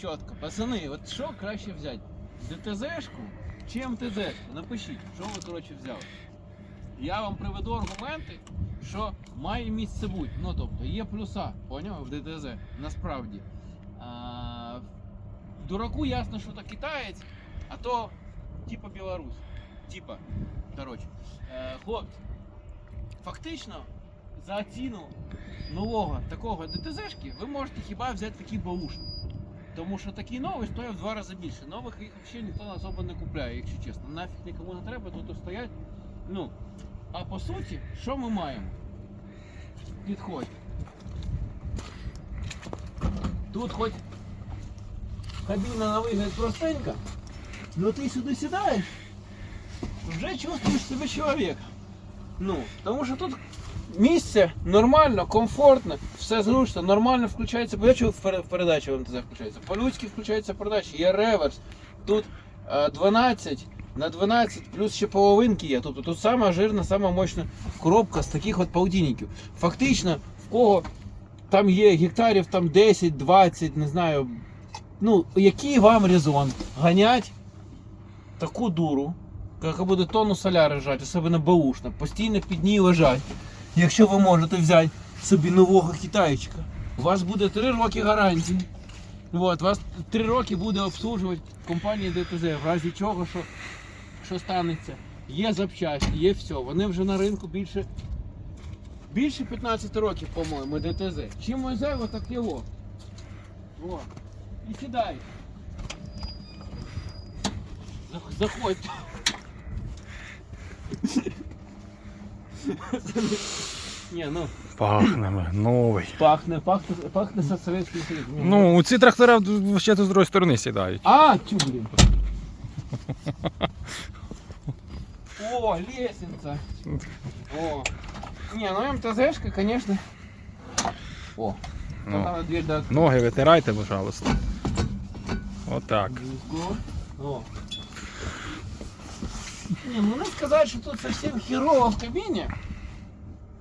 чітко. Пацани, от що краще взяти? ДТЗ-шку чи МТЗ-шку? Напишіть, що ви коротше взяли. Я вам приведу аргументи, що має місце бути. Ну тобто є плюса, поняв, в ДТЗ, насправді. А, дураку ясно, що то китаєць, а то типа Білорусь. Типа. Коротше. Е, хлопці, фактично за ціну нового такого ДТЗшки ви можете хіба взяти такий баушник. Тому що такий новий стоїть в два рази більше. Нових їх взагалі ніхто особо не купляє, якщо чесно. Нафіг нікому не треба, тут стоять. Ну, а по суті, що ми маємо? Підходь. Тут хоч кабіна на вигляд простенька, но ти сюди сідаєш, вже чувствуєш себе чоловіком. Ну, тому що тут місце нормально, комфортно, все зручно, нормально включається. Бачу, в пере- в передачі МТЗ включається. По-людськи включається передача, є реверс. Тут е, 12 на 12, плюс ще половинки є. Тобто тут сама жирна, сама мощна коробка з таких от паудінників. Фактично, в кого там є гектарів там 10, 20, не знаю. Ну, який вам резон ганять таку дуру, яка буде тонну соляри лежати, особливо баушна, постійно під ній лежать. Якщо ви можете взяти собі нового китайчика, у вас буде 3 роки гарантії. От, вас 3 роки буде обслужувати компанія ДТЗ, в разі чого, що, що станеться. Є запчасті, є все. Вони вже на ринку більше, більше 15 років, по-моєму, ДТЗ. Чим ми взяли, так його. О. І сідай. Зах- Заходьте. Ні, ну, Пахне, новий. пахне, пахне, пахне со Советським Союзом. Ні, Ну, ці трактора ще з другої сторони сідають. А, тю, блин. О, лестница. О. Не, ну МТЗшка, конечно. О. Ну. Дверь до Ноги витирайте, пожалуйста. Отак. О. Не, ну не сказать, что тут совсем херово в кабине.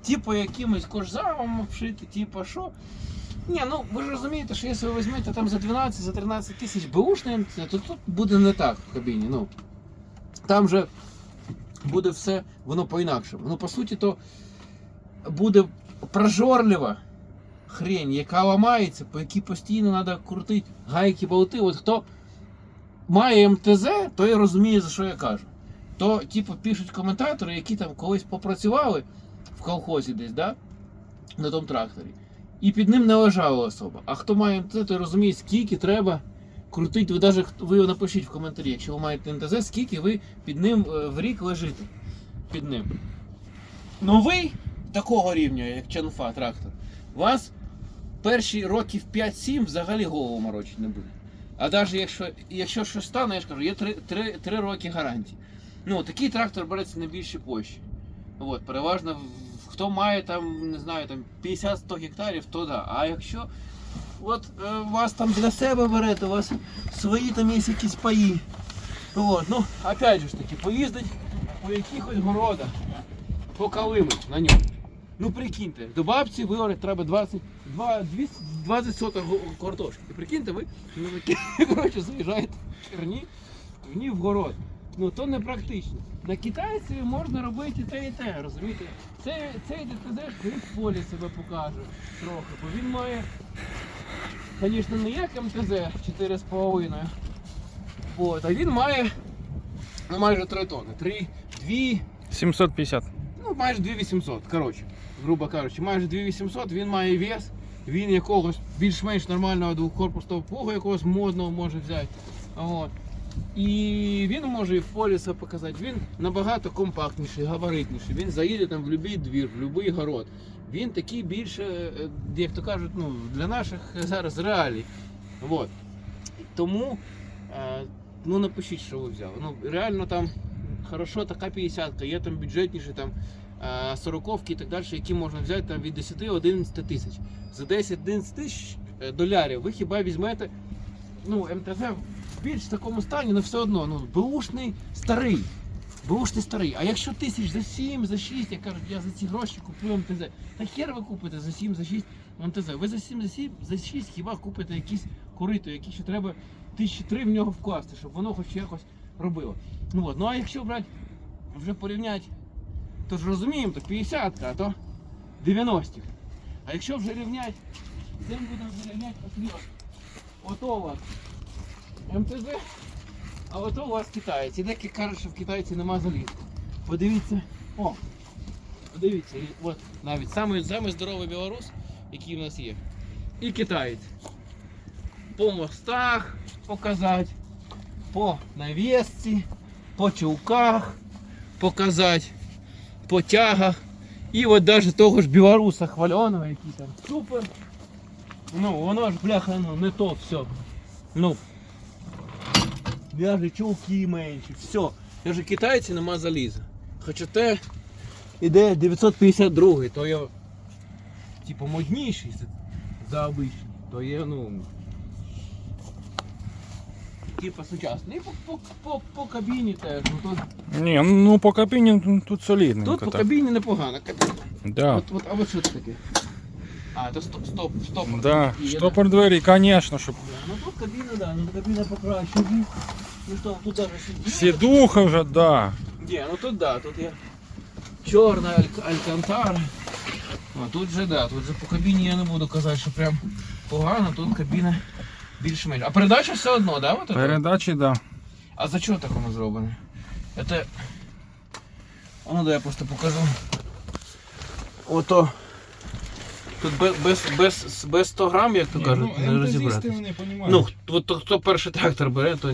Типа якимось кожзамом обшити, типа що. Ні, ну ви ж розумієте, що якщо ви візьмете там за 12, за 13 тисяч беушний МТЗ, то тут буде не так в кабіні. Ну, там же буде все, воно по-інакшому. Ну, по суті, то буде прожорлива хрень, яка ламається, по якій постійно треба крутити гайки, болти. От хто має МТЗ, той розуміє, за що я кажу. То, типу, пишуть коментатори, які там колись попрацювали в колхозі десь, да? на тому тракторі. І під ним не лежала особа. А хто має МТЗ, той розуміє, скільки треба крутити. Ви навіть ви напишіть в коментарі, якщо ви маєте МТЗ, скільки ви під ним е, в рік лежите. Під ним. Ну ви такого рівня, як Чанфа трактор, вас перші років 5-7 взагалі голову морочити не буде. А навіть якщо, якщо щось стане, я ж кажу, є 3, 3, 3 роки гарантії. Ну, такий трактор береться на більші площі. От, переважно, хто має там, не знаю, там 50-100 гектарів, то да. А якщо от е, вас там для себе берете, у вас свої там є якісь паї. От, ну, опять же ж таки, поїздить по якихось городах, по покалимить на ньому. Ну прикиньте, до бабці виорати треба 20, 2, 200, 20 соток картошки. Прикиньте, ви ну, коротше, заїжджаєте в черні, в ній в город. Ну то не практично. На китайцеві можна робити те, і те, розумієте? Цей, цей ДТЗ в полі себе покаже трохи, бо він має, звісно, не як МТЗ 4,5. От, а він має ну, майже 3 тонни. 3, 2, 750. Ну, майже 2800, коротше, грубо кажучи, майже 2800, він має вес, він якогось більш-менш нормального двохкорпусного плуга якогось модного може взяти. От. І він може і в полі показати. Він набагато компактніший, габаритніший. Він заїде там в будь-який двір, в будь-який город. Він такий більше, е, як то кажуть, ну, для наших зараз реалій. От. Тому е, ну напишіть, що ви взяли. Ну, реально там хорошо, така 50 є там бюджетніші там е, 40 і так далі, які можна взяти там від 10-11 тисяч. За 10-11 тисяч долярів ви хіба візьмете ну, МТЗ в такому стані, але все одно, ну, бушний старий. Бушний старий. А якщо тисяч за 7, за 6, я кажу, я за ці гроші куплю МТЗ. Та хер ви купите за 7, за 6 МТЗ, ви за 7 за 7, за 6 хіба купите якісь корито, які ще треба тисячі три в нього вкласти, щоб воно хоч якось робило. Ну от, ну а якщо брати, вже порівняти, то ж розуміємо, то 50, а то 90. А якщо вже рівняти, цим будемо вже рівняти у вас МТЗ, а ото у вас китайці. Деякі кажуть, що в китайці нема заліза. Подивіться, о, подивіться, і от навіть самий, самий здоровий білорус, який в нас є. І китаєць. По мостах показати, по навісці, по чулках показати, по тягах. І от навіть того ж білоруса хваленого, який там супер. Ну, воно ж бляха, ну не то все. Ну, в'яже чулки менші, все. Я ж китайці нема заліза. Хоча те іде 952, то є типу модніший за, за обичний. То є, ну. Типа сучасний. По, по, по, по кабіні теж. Ну, тут, Ні, ну по кабіні тут солідненько. тут по кабіні непогано. Да. От, от, а от що це таке? А, це стоп, стоп, стоп. Да. Штопор двері, звісно, щоб Да, Ну тут кабіна, да, ну кабіна покраще. Ну що, тут даже сидіння. сідуха вже, да. Ні, ну тут да, тут є чорна аль- алькантара. А тут же да, тут же по кабіні я не буду казати, що прям погано, тут кабіна більш-менш. А передача все одно, да? Вот? Передачі, да. А за чого так воно зроблено? Это... А ну да я просто покажу. Ото. Тут без, без, без, без 100 грам, як то кажуть, не розібрати. Ну, хто, хто, хто перший трактор бере, то.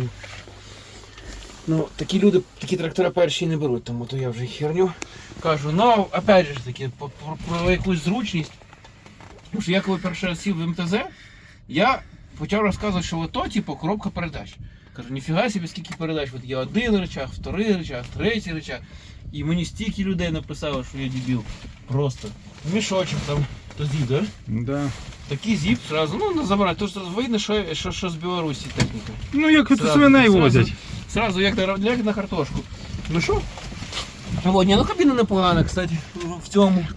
ні. Ну, такі люди, такі трактора перші не беруть, тому то я вже херню кажу. Ну, опять же ж таки, про, про, про якусь зручність. Тому що я коли перший раз сів в МТЗ, я почав розказувати, що ото, типу, коробка передач. Кажу, ніфіга собі, скільки передач. От є один рычаг, вторий рычаг, третій рычаг. І мені стільки людей написало, що я дебіл. Просто. Мішочок там, то з'їв, да? Да. Такий зіп сразу, ну не забирай, то що видно, що, що, що з Білорусі техніка. Ну як тут Сразу- свиней сразу- возять. Сразу як на, як на картошку. Ну що? От, ні, ну кабіна непогана, кстати, в цьому,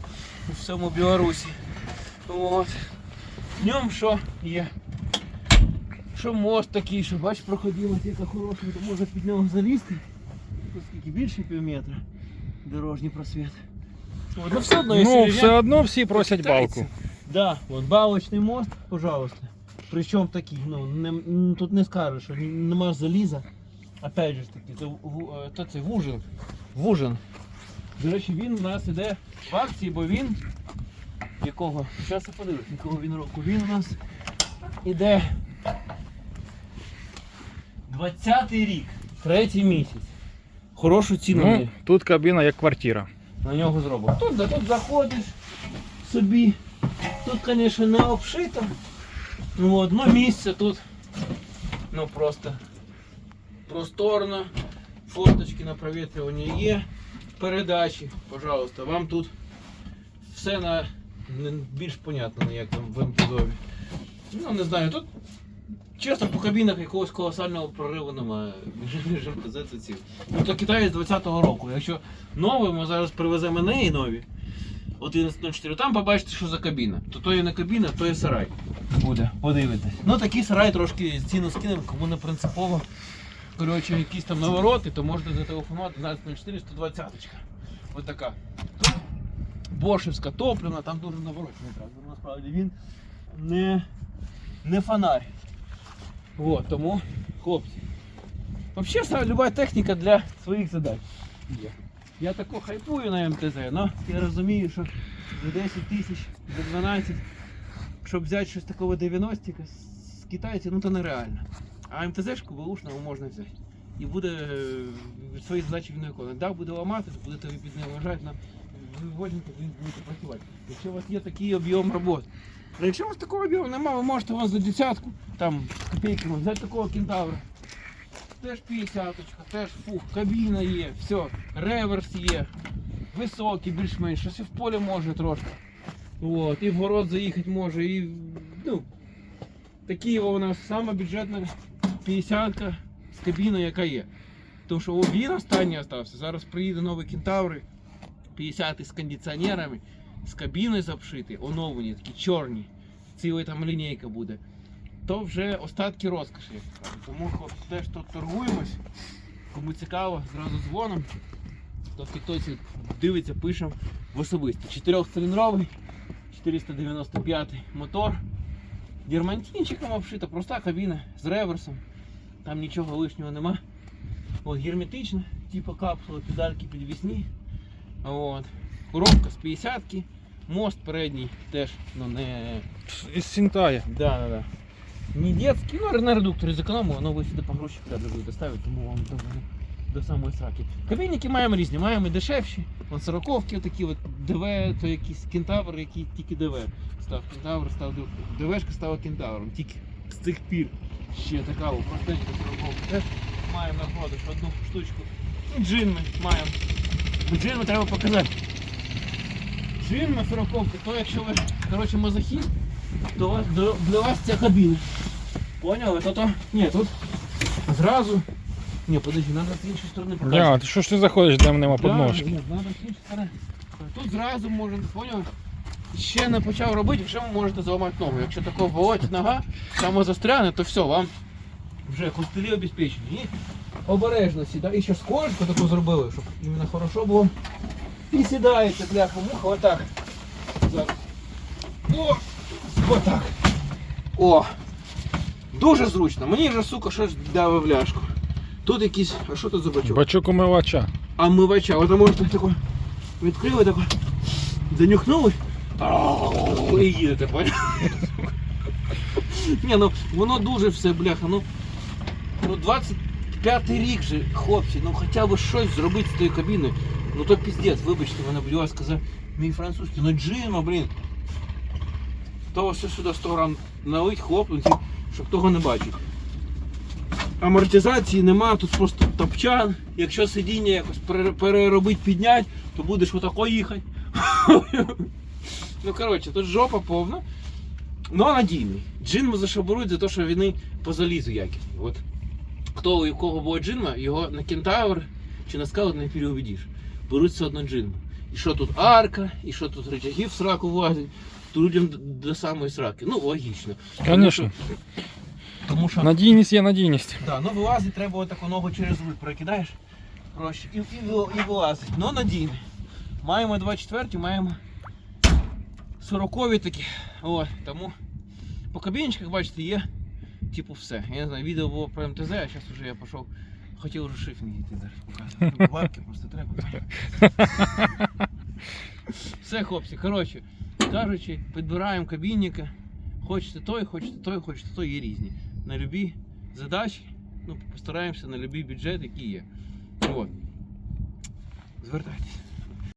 в цьому Білорусі. От. В ньому що є? Що мост такий, що бач, проходила яка хороша, то можна під нього залізти. Тут скільки більше пів метра. Дорожній просвіт. От, ну все одно, якщо Ну, все одно всі просять балку. Да, вот балочный мост, пожалуйста. Причем такий, ну, не, м, тут не скажеш, що н- нема заліза. Опять же ж таки, це, ву- е, то це вужин. Вужин. До речі, він у нас іде в акції, бо він. Якого? Зараз я подивлюсь, якого він року. Він у нас іде 20-й рік, третій місяць. Хорошу ціну Ну, тут кабіна як квартира. на нього зробив. Тут, да, тут заходиш собі. Тут, звісно, не обшито. Ну, одно місце тут. Ну просто просторно. Форточки на провітрювання є. Передачі, пожалуйста, вам тут все на більш понятно, як там в МТЗові. Ну, не знаю, тут чесно по кабінах якогось колосального прориву немає. Між МТЗ це. Ну то Китай з 20-го року. Якщо новий, ми зараз привеземо неї нові. 11.04, там побачите, що за кабіна. То то є не кабіна, то є сарай. Буде, подивитесь. Ну такий сарай трошки ціну скинемо, кому не принципово. Коротше, якісь там навороти, то можете зателефонувати 11.04 120. Ось така. Бошевська топлена, там дуже трактор. Насправді він не, не фонарь. Вот, тому, хлопці. Взагалі, люба техніка для своїх задач є. Я тако хайпую на МТЗ, але я розумію, що за 10 тисяч, за 12, щоб взяти щось такого 90 з китайців, ну то нереально. А МТЗ-шку бушного можна взяти. І буде е, свої задачі він виконувати. Да, буде ламати, будете ви під ним вважати, виводинку ви будете працювати. Якщо у вас є такий об'єм роботи. А якщо у вас такого об'єму немає, ви можете у вас за десятку, там копійками, взяти такого кентавра. Теж 50 теж фух, кабіна є, все, реверс є, високий, більш-менш, щось і в полі може трошки. От, і в город заїхати може, і ну, такі у нас сама бюджетна 50 з кабіною, яка є. Тому що він останній остався. Зараз приїде новий кентаври, 50 з кондиціонерами, з кабіною запшити, оновлені, такі чорні. ціла там лінійка буде, то вже остатки розкоші. Тому хлопці теж тут торгуємось. Кому цікаво, зразу дзвоном. Хто в тіктоці дивиться, пишемо в особисто. Чотирьохциліндровий, 495 мотор. Дірмантинчиком обшита, проста кабіна з реверсом. Там нічого лишнього нема. От, герметична, типу капсула, педальки підвісні. От. Коробка з 50-ки. Мост передній теж ну, не. Із Сінтая. Да, да, да. Не детский, ну на редукторі зекономили, але ви сюди по гроші треба будете ставити, тому вам того до самої сраки. Кабінники маємо різні, маємо і дешевші, вон сороковки такі от ДВ, то якийсь кентавр, який тільки ДВ. Став кентавр, став ДВ. ДВшка стала кентавром, тільки з тих пір. Ще така о, простенька сороковка. Теж маємо на продаж одну штучку. Джин ми маємо. Джин ми треба показати. Джин на сороковку, то якщо ви, коротше, мазохіст, то вас- до- для вас ця кабіна. Поняли? То то. Ні, тут зразу. Ні, подожди, треба з іншої сторони показати. Бля, ти що ж ти заходиш, де нема Да, подножки? ні, треба з іншої сторони. Тут зразу можна, поняли? Ще не почав робити, якщо ви можете зламати ногу. Якщо такого болить нога, саме застряне, то все, вам вже костелі обезпечені. І обережно сідає. І ще скорочку таку зробили, щоб іменно хорошо було. І сідаєте, бляха, муха, отак. О! Отак. О! Дуже зручно. Мені вже, сука, щось дали в ляшку. Тут якийсь. А що тут за бачок? Бачок умивача. А мивача, от можете тако відкрили, тако занюхнули. І їдете, поняв? Ні, ну воно дуже все, бляха, ну. Ну 25 рік же, хлопці, ну хоча б щось зробити з тою кабіною. Ну то піздець, вибачте мене, будь ласка, за мій французький. Ну джима, блін. То все сюди 100 грам налить, хлопнуть, щоб того не бачить. Амортизації нема, тут просто топчан. Якщо сидіння якось переробити, підняти, то будеш отако їхати. ну коротше, тут жопа повна. Ну надійний. Джинму зашабурують за те, що вони по залізу якісні. От хто у кого була джинма, його на кентавр чи на скаут не переубедиш. Беруть все одно. І що тут арка, і що тут рычаги сраку влазять, то людям до самої сраки. Ну, логічно. Що- Тому що Надійність є надійність. Да, ну вилазить, треба отаку ногу через руль прокидаєш. Проще. І, і, і вилазить. Ну надійний. Маємо 24, маємо 40 такі. От, тому по кабіночках, бачите, є типу все. Я не знаю, відео було про МТЗ, а зараз вже я пішов. Хотів вже шифінг йти далі показувати. Бабки просто треба. Все, хлопці, коротше, кажучи, підбираємо кабінника. Хочете той, хочете той, хочете той, є різні. На любі задачі, ну, постараємося на любий бюджет, який є. От. Звертайтеся.